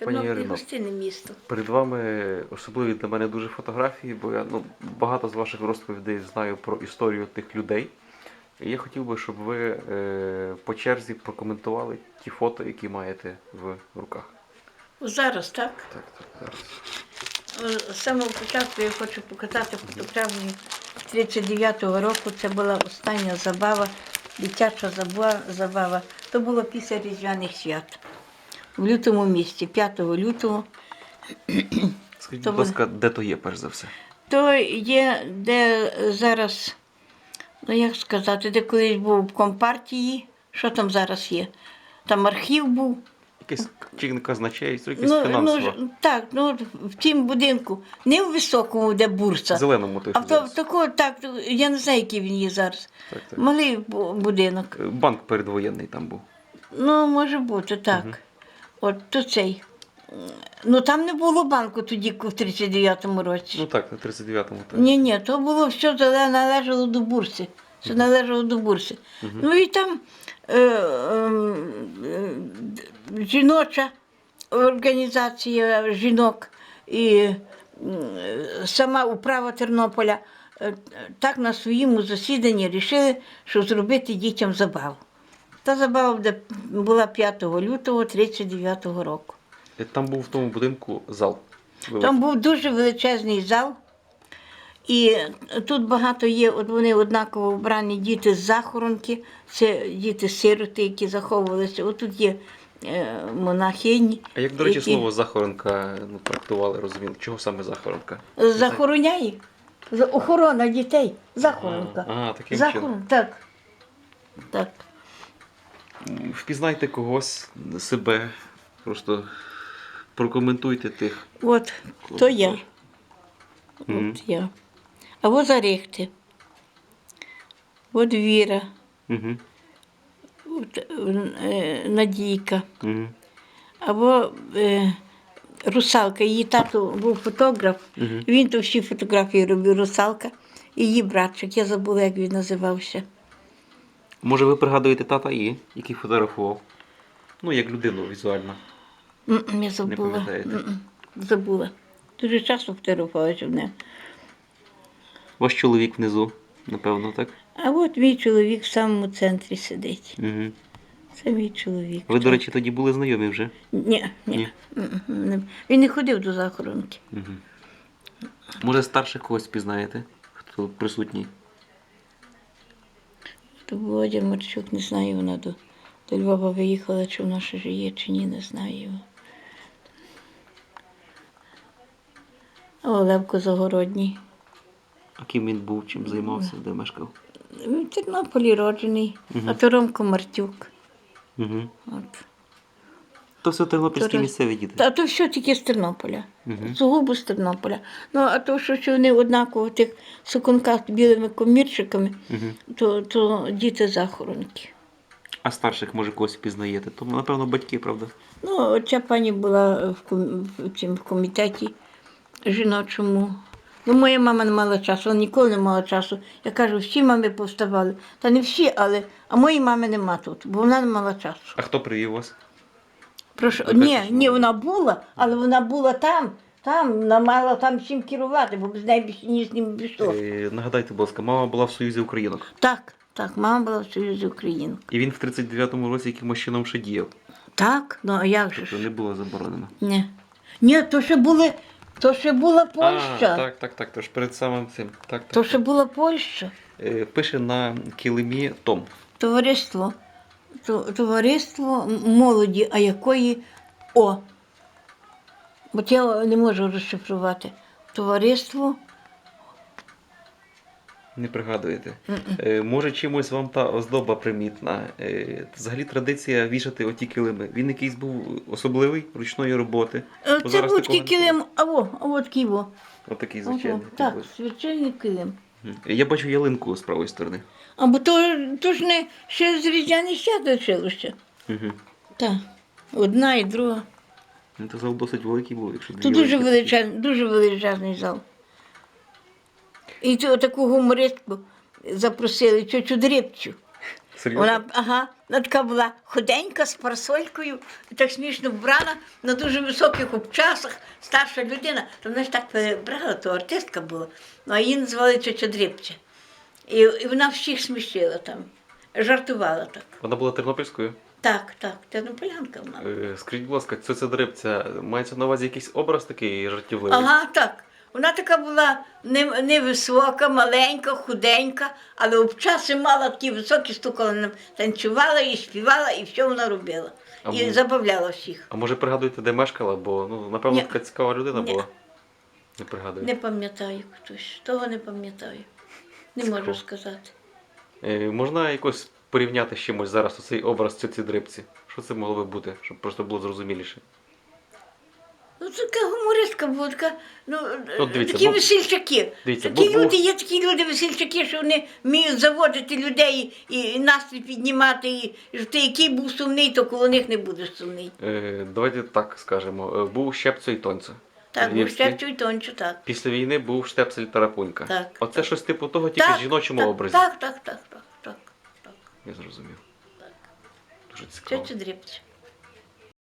Е, Пані Ірино, гостинне місто. перед вами особливі для мене дуже фотографії, бо я ну, багато з ваших розповідей знаю про історію тих людей. І я хотів би, щоб ви е, по черзі прокоментували ті фото, які маєте в руках. Зараз, так? Так, так, зараз. З самого початку я хочу показати фотографію 39-го року. Це була остання забава, дитяча забава. забава. То було після Різдвяних свят. В лютому місті, 5 лютого. Скажіть, будь ласка, де то є, перш за все? То є, де зараз, ну як сказати, де колись був в компартії. Що там зараз є? Там архів був. Якесь чи казначейство, якесь Ну, фінансово. ну, так, ну в тім будинку, не в високому, де бурса. Зеленому той А в то, зараз. такого, так, я не знаю, який він є зараз. Так, так. Малий бу- будинок. Банк передвоєнний там був. Ну, може бути, так. От то цей. Ну там не було банку тоді, в 39-му році. Ну так, на 39-му. Так. Ні, ні, то було все належало до бурси. Все належало до бурси. Ну і там е, е, е, жіноча організація жінок і сама управа Тернополя е, так на своєму засіданні рішили, що зробити дітям забаву. Та забава буде- була 5 лютого 39-го року. Е, Там був в тому будинку зал. Там був дуже величезний зал. І тут багато є, от вони однаково вбрані діти з захоронки, це діти-сироти, які заховувалися. От тут є е, монахині. А як, до речі, які слово захоронка ну, трактували, розуміли? Чого саме захоронка? Захороняє. Охорона дітей. Захоронка. А, а, таким Захорон... чином. Так. Так. Впізнайте когось, себе, просто прокоментуйте тих. От, то я. Мгм. От я. А от Зарехти. От Віра. Угу. От, е, Надійка. Угу. Або е, русалка. Її тато був фотограф, Мгм. він то всі фотографії робив русалка. І її братчик, я забула, як він називався. Може, ви пригадуєте тата І, який фотографував? Ну, як людину візуально. Я забула. М-м, Забула. Дуже часто фотографувалася в неї. Ваш чоловік внизу, напевно, так? А от мій чоловік в самому центрі сидить. Угу. Це мій чоловік. Ви, до речі, тоді були знайомі вже. Ні, ні. Ні. Він не ходив до захоронки. Угу. Може, старших когось пізнаєте, хто присутній? То Володя Марчук, не знаю, вона до, до Львова виїхала, чи вона ще живе, чи ні, не знаю. А Олевко Загородній. А ким він був, чим займався, де мешкав? Він в Тернополі роджений, а то Ромко Мартюк. Угу. От. То все тернопільські То місцеві діти. Та то все тільки з Тернополя. Сугубо з Тернополя. Ну, а то, що, що вони однаково в тих суконках з білими комірчиками, Угу. то, то діти захоронки. А старших, може, когось впізнаєте. То, напевно, батьки, правда? Ну, ця пані була в, ком- в, цім, в комітеті жіночому. Ну, моя мама не мала часу, вона ніколи не мала часу. Я кажу, всі мами повставали. Та не всі, але а моєї мами нема тут, бо вона не мала часу. А хто привів вас? Прошу, Ну, ні, ні, вона була, але вона була там, там, вона мала там всім керувати, бо без неї більше ні з ним пішло. Е, нагадайте, будь ласка, мама була в Союзі Українок. Так, так, мама була в Союзі Українок. І він в 39-му році якимось чином ще діяв. Так, ну а як же Тобто ж? не було заборонено. Ні. Ні, то ще були, то ще була Польща. А, так, так, так. Тож перед самим цим. Так, так. То ще була Польща. Е, Пише на килимі Том. Товариство. То- Товариство молоді, а якої О. Бо я не можу розшифрувати. Товариство. Не пригадуєте. Е, може, чимось вам та оздоба примітна. Е, взагалі традиція вішати оті килими. Він якийсь був особливий ручної роботи. Е, Бо Це зараз був такого не килим, а во, а от ківо. Отакий звичайний. Так, такий. звичайний килим. Мгм. Я бачу ялинку з правої сторони. А бо то, то ж не ще з різдвяних свят лишилося. Угу. Так. Одна і друга. Ну, то зал досить великий був, якщо Тут дуже величезний, дуже величезний зал. І цю таку гумористку запросили, тьотю Дрібчу. Серйозно? Вона, ага, вона така була худенька з парасолькою, так смішно вбрана на дуже високих обчасах, старша людина. То вона ж так перебрала, то артистка була. Ну, а її називали тетя Дрібча. І, і вона всіх смішила там, жартувала так. Вона була тернопільською. Так, так, тернополянка вона. Е, Скажіть, будь ласка, ця дрибця, мається на увазі якийсь образ такий жартівливий? Ага, так. Вона така була не- невисока, маленька, худенька, але обчаси мала такі високі стукали, нам, танцювала і співала, і все вона робила. А І ви- забавляла всіх. А може пригадуєте, де мешкала? Бо ну, напевно, Ні. така цікава людина Ні. була. Не пригадую. Не пам'ятаю хтось, того не пам'ятаю. Не можу сказати. Е, можна якось порівняти з чимось зараз оцей образ цю дрибці? Що це могло би бути, щоб просто було зрозуміліше? Ну, це така гумористка була, така, ну, От дивіться, такі бо- весільчаки. дивіться, такі бо- бо- люди, є такі люди весільчаки, що вони вміють заводити людей і, і настрій піднімати. І, і що ти який був сумний, то коло них не будеш сумний. Е, давайте так скажемо. Е, був Щепцю і Тонцю. Так, був Львівський. І Тончу, так. Після війни був Штепсель Тарапунька. Так, Оце щось типу того, тільки так, в жіночому так, образі. Так, так, так, так, так, так. Я зрозумів. Так. Дуже цікаво. це дрібці.